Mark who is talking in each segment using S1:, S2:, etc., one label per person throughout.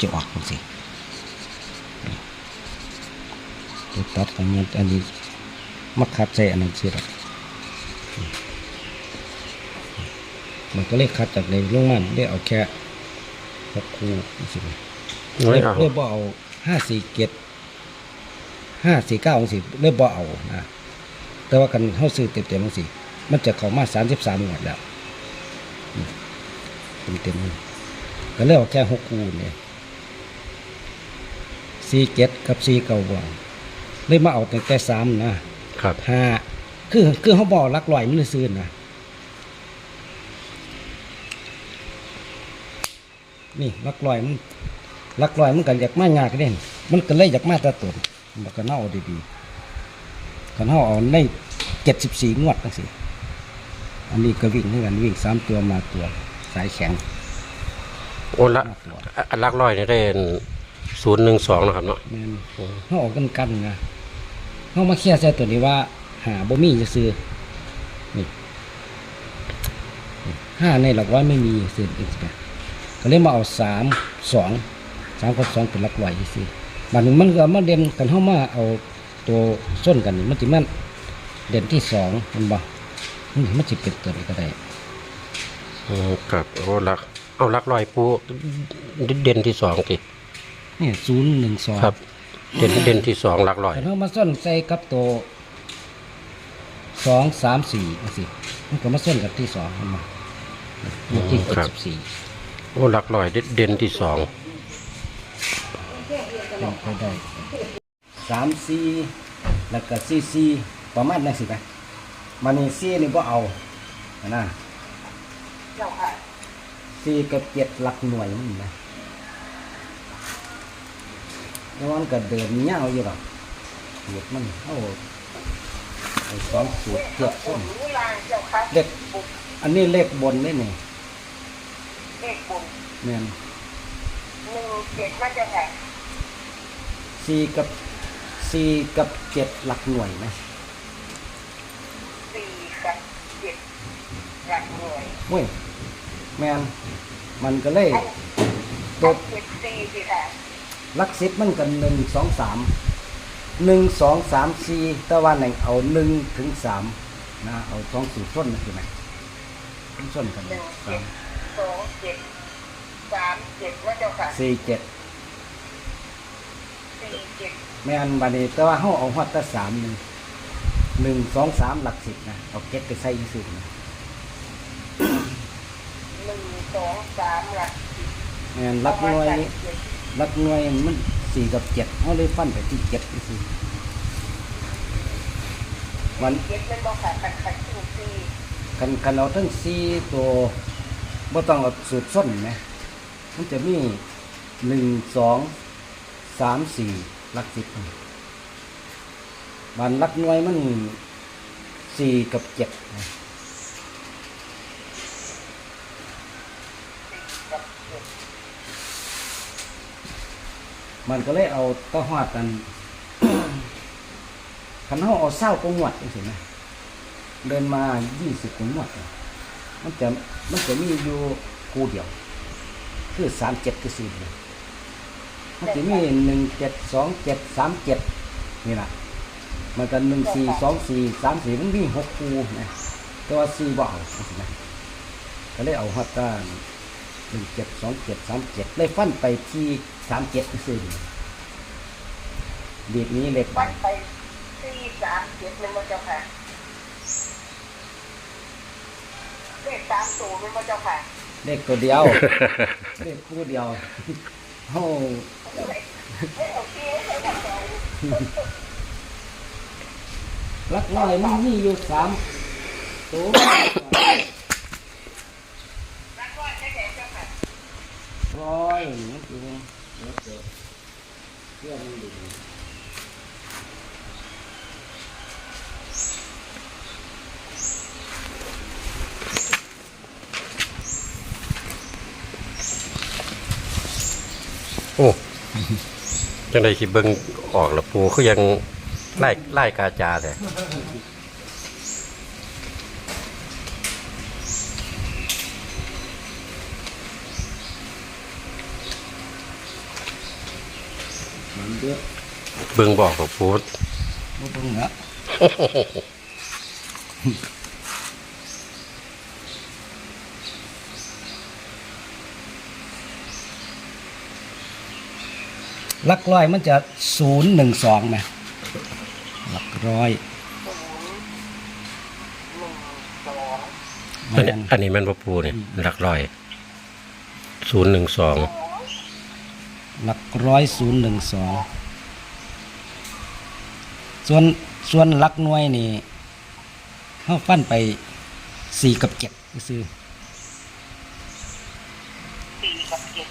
S1: จะออกจังซี่ตัวตัดของมันอันนี้มาคัดใส่อันนั้นสิหรอกมันก็เลยคัดจากในลงมันได้เอาแค่หกคู่สิ
S2: น้อยเอา
S1: เรียกบ่เอาห้าสี่เจ็ดห้าสี่เก้าองศเรียกบ่เอานะแต่ว่ากันเข้าซื้อเต็มเต็มองศมันจะเข้ามาสามสิบสามหมดแล้วเต็มเต็มๆก็เรียกเอาแค่หกคู่เนี่ย สี่เจ็ดกับสี่เก้าบ่เอาเลยมาเอาแต่แต่สามนะครับห้าคือคือเขาบอกลักลอยมันเลยซื้อนะนี่ลักลอยมันลักลอยมันกันอยากมางากเด่นมันก็เลยอยากมาแตะตนมันก็เน่าดีๆกันเฮาเอาในเจ็ดสิบสี่งวดตั้งสิอันนี้ก็วิ่งด้วยกันวิ่งสามตัวมาตัวสายแข็ง
S2: โอ้ละ
S1: มาตัว
S2: อันลักร้อยนี่ได้ ศูนย์หนึ่งสองนะครับเนาะ
S1: แม่นเฮาเออกกันกันนะเฮามาเคลียร์ใส่ตัวนี้ว่า หาบ่มีจะซื้อนี่ห้าในหลักร้อยไม่มีซื้ออีกสิก็เลยมาเอาสามสองสามกับสองเป็นหลักร้อยซื้อบัดนี้มันก็มาเด่นกันเฮามาเอาตัวส้นกันนี่มันสิมันเด่นที่สองมันบ่มันมันสิเป็นตัวนี้ก็ได้
S2: อืมครับโอ้ลักเอาลักร้อยปูเด่นที่สองกี่
S1: นี่ศูนย์หนึ่งสอง
S2: ครับ เด่นเด่นที่สองลักร้อย
S1: แต่เรามาส้นใส่กับตัวสองสามสี่สิมันก็มาส้นกับที่สองมันมาอยู่ที่หกสิบสี่
S2: โอ้ลักร้อยเด่นที่สอง
S1: ลองไปได้สามสี่แล้วก็สี่สี่ประมาณนั้นสิไปมันนี่สี่นี่ก็เอานะสี่กับเจ็ดหลักหน่วยมันนะ แล้วมันก็เดินเงาวอยู่หรอกเหยียดมันเอาไอ้สองสูตรเทียบส้น
S3: รู้ลางเจ้าค่ะ
S1: เลขอันนี้เลขบนได้เนี่ย
S3: เลขบุญ
S1: แม่น
S3: หนึ่งเจ็ดมาจากไหน
S1: สี่กับสี่กับเจ็ดหลักหน่วยไหม
S3: สี่กับเจ็ดหลักหน่วย
S1: เว้ยแม่นมันก็เลย
S3: อัน
S1: ตั
S3: อั
S1: วน
S3: เจ็ดสี่สิค่ะ
S1: ห ลักสิบมันกันหนึ่งสองสามหนึ่งสองสามสี่แต่ว่าหนึ่งเอาหนึ่งถึงสามนะเอาสองสูตรส้นนะคือไหมส้นกัน
S3: หนึ่ง
S1: สา
S3: เจ็
S1: ม
S3: ดสองเจ็ดสามเจ็ดว่าเจ้าค่ะ
S1: สี่เจ็ด
S3: สี่เจ็ด
S1: แม่นบานี้แต่ว่าเขาเอาฮอตแตสามหนึ่งหนึ่งสองสามหลักสิบนะเอาเก็ตไปใส่ยี่สิบนะ
S3: หนึ่งสองสามหลัก
S1: แม่นหลักหน่วย
S3: เจ็ด
S1: หลักหน่วยมันสี่กับเจ็ดเขาเลยฟันไปที่เจ็ดนี่สิวัน
S3: เจ็ดเป็นบอกค่ะขัดขัดสี่สี่
S1: กันกันเอาทั้งสี่ตัวบ่ต้องเอาสูตรส้นนะมันจะมีหนึ่งสองสามสี่หลักสิบวันหลักหน่วยมันสี่กับเจ็ดนะ
S3: กับเจ็ด
S1: มันก็เลยเอาตะหอดกันคันเขาเอาเศร้ากงวดจังสินะเดินมายี่สิบกงวดน่ะมันจะมันจะมีอยู่คู่เดียว คือสามเจ็ดคือสี่เดียวมันจะมีหนึ่งเจ็ดสองเจ็ดสามเจ็ดนี่แหละมันก็หนึ่งสี่สองสี่สามสี่มันมีหกคู่นะแต่ว่าสี่บ่เอาจังสินะก็เลยเอาฮอตตาหนึ่งเจ็ดสองเจ็ดสามเจ็ดเลยฟันไปที่ สามเจ็ดคือสี่ดีดนี้เล็กไป
S3: วัดไปสี่สามเจ็ดเป็นว่าเจ้าค่ะเลขสามตัวเป็นว่าเจ้าค่ะ
S1: เลขตัวเดียว เลขคู่เดียวเฮา
S3: ไม่เอาที่ให้กับเรา
S1: ลักน้อยมันมีอยู่สามตัว
S3: นักว่าใช่ไหมเจ้าค่ะ
S1: ร้อยนี่คือ เดี๋ยวเดี๋ยวเรื่องมันอยู่
S2: โอ้จังไดคิดเบิ่งออกละปูคือยังไล่ไล่กาจาแต่
S1: เยอะ
S2: เบิ่งบอกกับปู
S1: บ่เบิ่งละหลักร้อยมันจะศูนย์หนึ่งสองไหมหลักร้อย
S3: ศูนย์หนึ่งสอง
S2: อันนี้อันนี้แมันบ่ปูนี่หลักร้อย ศูนย์หนึ่งสอง
S1: หลักร้อยศูนย์หนึ่งสองส่วนส่วนหลักหน่วยนี่เขาฟันไปสี่กับเจ็ดซื้อ
S3: สี่กับเจ็ด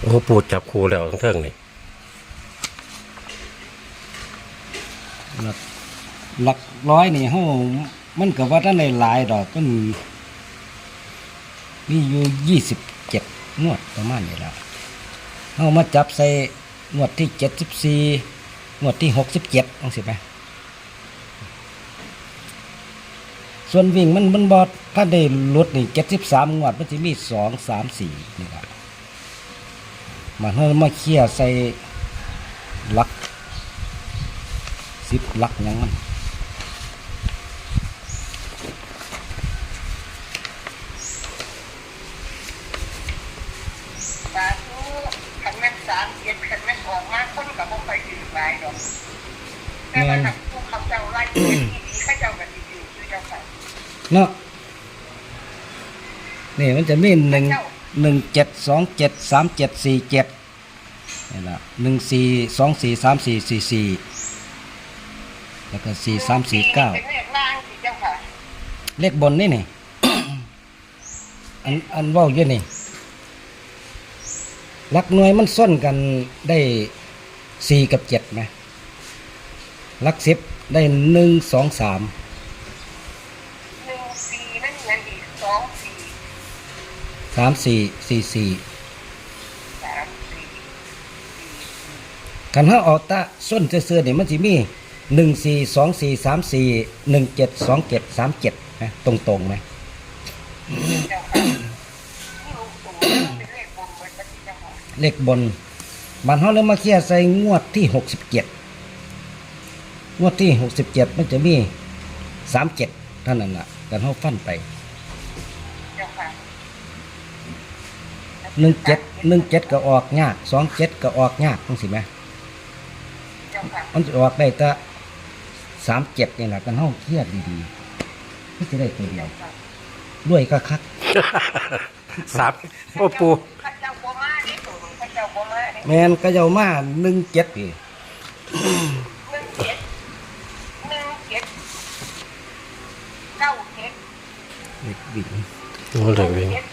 S2: โอ้ปูจับคูแล้วทั้งเทิงนี่
S1: หลักหลักร้อยนี่เขามันกับว่าท่านในหลายดอกก็มีมีอยู่ยี่สิบเจ็ดนวดประมาณนี้ละ เขามาจับใส่นวดที่เจ็ดสิบสี่นวดที่หกสิบเจ็ดต้องสิไหมส่วนวิ่งมันมันบอดถ้าได้ลดนี่เจ็ดสิบสามงวดมันจะมีสองสามสี่นี่ละมันเขามาเคลี่ยร์ใส่ลักสิบลักยังมัน
S3: สาธุขันแม่นสามเจ็ดขันแม่นออกมาคนกับบ่ไปถือหลายดอกแต่ว่าถ้าผู้เขาเจ้าไล่ที่ดีเขาเจ้าก็สิอยู่คือเจ้าค่ะ
S1: เนาะนี่มันจะมีหนึ่งหนึ่งเจ็ดสองเจ็ดสามเจ็ดสี่เจ็ดนี่ละหนึ่งสี่สองสี่สามสี่สี่สี่แล้วก็สี่สามสี่เก้า
S3: เป็นเลขล่างสิเจ้าค่ะ
S1: เลขบนนี่นี่อันอันเว่าอยู่นี่หลักหน่วยมันส้นกันได้ สี่กับเจ็ดไหมหลักสิบได้หนึ่งสองสาม
S3: หนึ่งสี่นั่นเงินอีกสองสี่
S1: สามสี่สี่สี่
S3: สามสี่
S1: คันห้าออกตะส้นเสื้อๆเนี่ยมันสิมีหนึ่งสี่สองสี่สามสี่หนึ่งเจ็ดสองเจ็ดสามเจ็ดนะตรงๆไหม
S3: เจ้าค่ะนี่ลูกตู่เป็นเลขบนเบิดบัดนี้เจ้าค่ะ
S1: เลขบน บันเขาเลยมาเคลียร์ใส่งวดที่หกสิบเจ็ดงวดที่หกสิบเจ็ดมันจะมีสามเจ็ดเท่านั้นแหละกันเขาฟันไป
S3: เจ้าค่ะ
S1: หนึ่งเจ็ดหนึ่งเจ็ดก็ออกยากสองเจ็ดก็ออกยากต้องสิไหม
S3: เจ้าค่ะ
S1: มันจะออกได้แต่สามเจ็ดนี่แหละกันเขาเคลียร์ดีๆก็จะได้ตัวเดียวด้วยก็คัก
S2: สามโอ้ปู
S1: แมนก็เยามาหนึ่งเจ็ดอีก
S3: หนึ่งเจ็ดหนึ่งเจ็ดเก้าเจ็ด
S1: เด็กวิ่ง
S2: โอ้เลยวิ่ง
S3: เจ็ด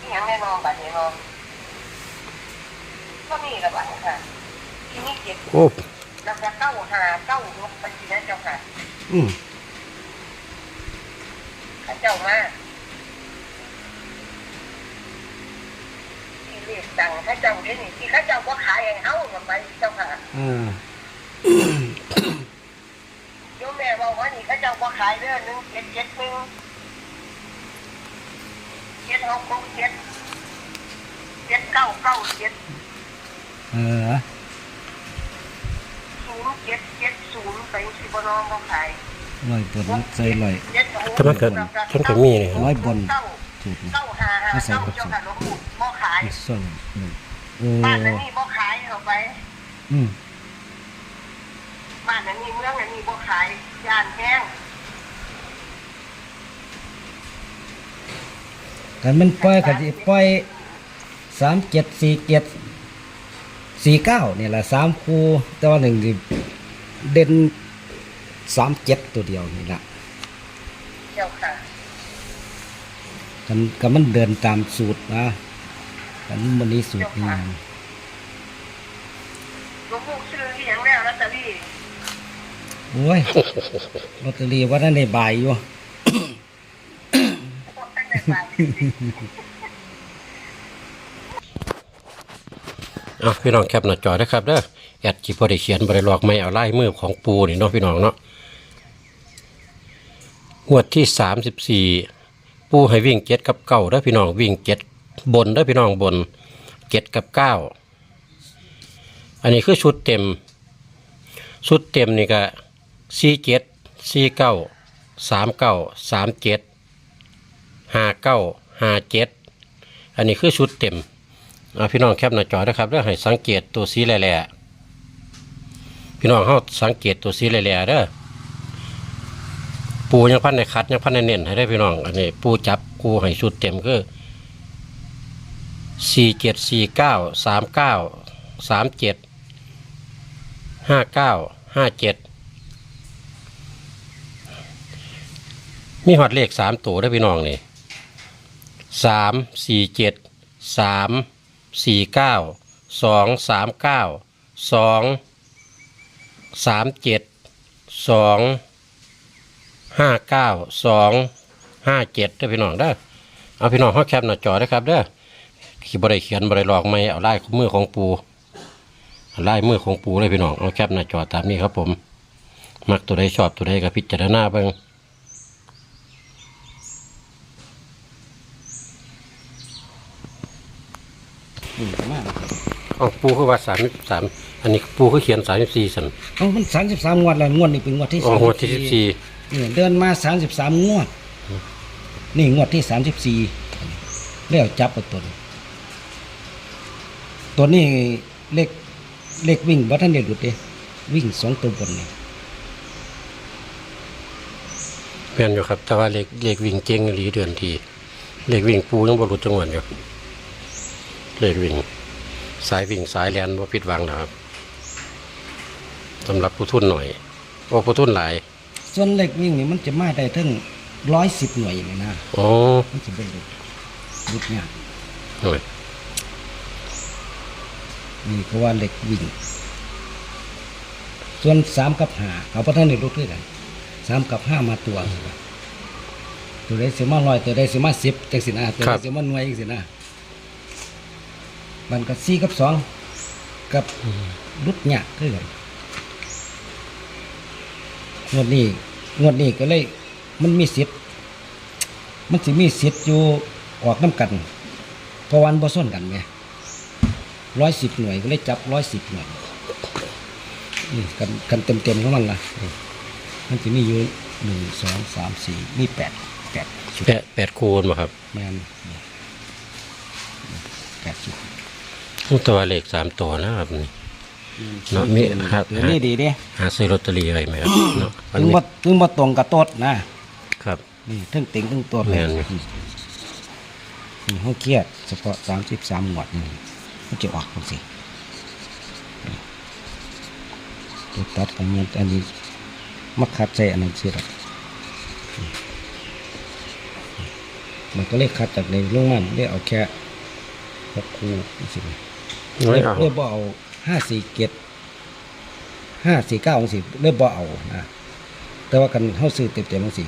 S3: นี่ยังแน่นอนบัดนี้เนาะก็มีละบัดค่ะที่นี่เจ็ด
S2: โอ้
S3: แล้วก็เก้าหาเก้ายกไปทีนั้นเจ้าค่ะ
S1: อืม
S3: ข้าเจ้ามา เรียกตังข้าเจ้าเดี๋ยวนี้ที่ข้าเจ้าว่าขายให้เฮามันไปเจ้าค่ะ
S1: อ่า
S3: โยมแม่บอกว่านี่ข้าเจ้าว่าขายเรื่องหนึ่งเจ็ดเจ็ดหนึ่งเจ็ดหกหกเจ็ดเจ็ดเก้าเก้าเจ็ด
S1: เออ
S3: ศูนย์เจ็ดเจ็ดศูนย์ไปสิบนองบ่ขาย
S1: ลอยบนมันใส่ลอย
S3: เจ็ดหก
S2: ถ้ามันเกิดฉันก็มีนี่
S1: ร้อยบน
S3: เก้า
S1: ถูกนะ
S3: เก้าหาหาเก้าเจ้าค่ะหลวงปู่บ่ขาย
S1: ส่วนหนึ่งโอ้
S3: บ้านนั้นนี่บ่ขายเอาไป
S1: อืม
S3: บ้านนั้นนี่เมืองนั้นนี่บ่ขายย่านแห้ง
S1: กันมันปล่อยกันสิปล่อยสามเจ็ดสี่เจ็ดสี่เก้าเนี่ยแหละสามคูแต่ว่าหนึ่งนี่เด่นสามเจ็ดตัวเดียวนี่แหละ
S3: เจ้าค่ะ
S1: กันกันมันเดินตามสูตรนะกันมันนี้สูตรนี่นะ
S3: หลวงปู่ซื้อเลี้ยงแล้วลอตเตอรี่
S1: โอ้ยลอตเตอรี่ว่าท่านในบ่ายอยู่
S3: บ่ทันได้ไป
S2: เอาพี่น้องแคปหน้าจอได้ครับเด้อแอดจีพอได้เขียนบริลอกไม่เอาไล่มือของปูนี่เนาะพี่น้องเนาะงวดที่สามสิบสี่ ปูให้วิ่งเจ็ดกับเก้าเด้อพี่น้องวิ่งเจ็ดบนเด้อพี่น้องบนเจ็ดกับเก้าอันนี้คือชุดเต็ม ชุดเต็มนี่ก็สี่เจ็ดสี่เก้าสามเก้าสามเจ็ดห้าเก้าห้าเจ็ดอันนี้คือชุดเต็มเอาพี่น้องแคปหน้าจอนะครับแล้วให้สังเกตตัวสีแหล่ๆพี่น้องเขาสังเกตตัวสีแหล่ๆเด้อ ปูยังพันในคัดยังพันในเน้นให้ได้พี่น้อง อันนี้ ปูจับกูให้ชุดเต็มคือสี่เจ็ดสี่เก้าสามเก้าสามเจ็ดห้าเก้าห้าเจ็ดมีหอดเลขสามตัวได้พี่น้องนี่สามสี่เจ็ดสามสี่เก้าสองสามเก้าสองสามเจ็ดสอง ห้าเก้าสองห้าเจ็ดได้อพี่น้องเด้อเอาพี่น้องเขาแคปหน้าจอได้อครับเด้อขีบริเขียนบริหลอกไม่เอาไล่มือของปูลายมือของปูเลยพี่น้องเอาแคปหน้าจอตามนี้ครับผม มักตัวใดชอบตัวใดก็พิจารณาเบิ่ง
S1: นี่ประมาณนั้น
S2: เอาปูคือว่าสามสามอันนี้ปูคือเขียนสามสี่สัน
S1: เอามันสามสิบสามงวดแล้วงวดนี้เป็นงวดที่
S2: อ๋อหัวดที่สิบสี่
S1: เนี่เดินมาสามสิบสามงวด นี่งวดที่สามสิบสี่แล้วจับเอาตัวนี้ตัวนี้เลขเลขวิ่งบัท่านเดียดุดเดวิ่งสองตัวบนนี่
S2: เปลี่ยนอยู่ครับ แต่ว่าเลขเลขวิ่งเก่งอีหลีเดือนทีเลขวิ่งปูยังบรรลุจังหวัดอยู่เลขวิ่ง สายวิ่งสายแลนว่าผิดหวังนะครับสำหรับผู้ทุนหน่อย โอ้ผู้ทุนหลาย
S1: ส่วนเลขวิ่งนี่มันจะมาได้ถึงร้อยสิบหน่วยเลยนะ
S2: อ๋อ
S1: มันจะเป็นหลุดหลุดเนี่ยาก
S2: หน่อย
S1: นี่ก็ว่าเลขวิ่ง ส่วนสามกับห้าเขาพระท่านได้รู้ด้วยกันสามกับห้ามาตัว ตัวได้สิมาลอยตัวได้สิมาสิบจังสินะตัวได้สิมาหน่วยจังสินะมันก็สี่กับสองกับลุดหยากคือกัน งวดนี้งวดนี้ก็เลย มันมีสิทธิ์มันสิมีสิทธิ์อยู่ออกน้ำกันเพราะวันบ่ส้นกันไงร้อยสิบหน่วยก็เลยจับร้อยสิบหน่วยนี่กันกันเต็มเต็มๆของมันละนี่มันจะมีอยู่หนึ่งสองสามสี่มีแปดแปดชุด
S2: แปดแปดคูณมาครับ
S1: แมนนี่แปดชุด
S2: ตัวเลขสามตัวนะครับนี่ เนาะมีครับ
S1: เดี๋ยวนี่ดีเด้
S2: หาซื้อลอตเตอรี่ไว้ไหมครับเนาะมัน
S1: ถึง
S2: มี
S1: บ่ถึงบ่ตรงกับโต๊ดนะ
S2: ครับ
S1: นี่ทั้งติงทั้งตัว
S2: แม่นอยู่
S1: นี่ห้องเครียดเฉพาะสามสิบสามหมวดนี่มันจะออกคนสิตัวตัดของมันอันนี้มักคัดใจอันนั้นสิหรอกมันก็เลยคัดจากในลงมันได้เอาแค่หกคู่นี่สิ
S2: ไม่เอา
S1: เรียบบ่เอา ห้าสี่เจ็ดห้าสี่เก้าองศเรียบบ่เอานะแต่ว่ากันเข้าซื้อเต็มเต็มๆองศ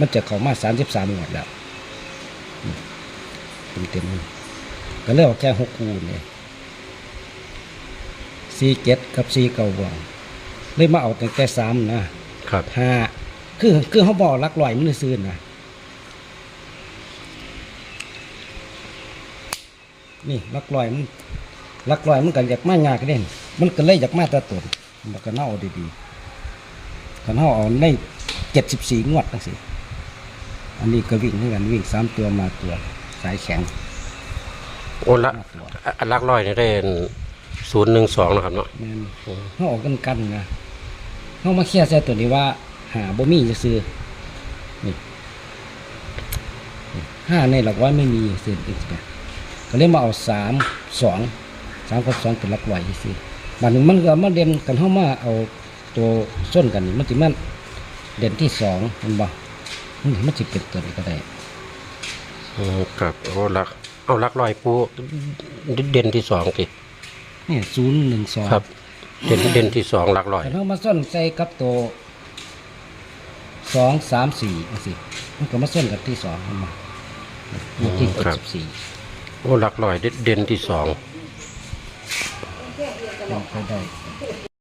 S1: มันจะเข้ามาสามสิบสามหมวดแล้วเต็มเต็มๆก็เลือกแค่หกคูเนี่ยสี่เจ็ดกับสี่เก้าบวงเลยมาเอาตั้งแต่สามนะครับห้าคือคือเขาบอกลักลอยมันซื้อนะนี่ลักลอยมัน ลักลอยมันกันอยากมายากเด่นมันก็เลยอยากมาแตะตนมันก็เน่าดีๆกันเน่าเอาในเจ็ดสิบสี่งวดตั้งสิอันนี้ก็วิ่งเหมือนกันวิ่งสามตัวมาตัวสายแข็ง
S2: โอ้ละ
S1: มาตัว
S2: อันลักร้อยนี่ได้ศูนย์หนึ่งสองนะครับเนาะ
S1: แม่นเขาออกกันกันนะเขามาเคลียร์ใส่ตัวนี้ว่า หาบ่มีจะซื้อนี่นี่ห้าในหลักร้อยไม่มีซื้ออีกนะก็เลยมาเอาสามสองสามกับสองเป็นหลักร้อยซื้อบัดหนึ่งมันก็มาเด่นกันเข้ามาเอาตัวส้นกันนี่มันจิมันเด่นที่สองมันบ่มันมันจิเป็นตัวนี้ก็ได้
S2: อืมครับโอ้ลัก เอาลักร้อยปูเด่นที่สองสิ
S1: นี่ศูนย์หนึ่งสอง
S2: ครับ เด่นเด่นที่สองลักร้อย
S1: แต่เขามาส้นใส่กับตัวสองสามสี่สิมันก็มาส้นกับที่สองมันมาอยู่ที่เจ็ดสิบสี่
S2: โอ้ลักร้อยเด่นเด่นที่สอง
S1: เป็นไปได้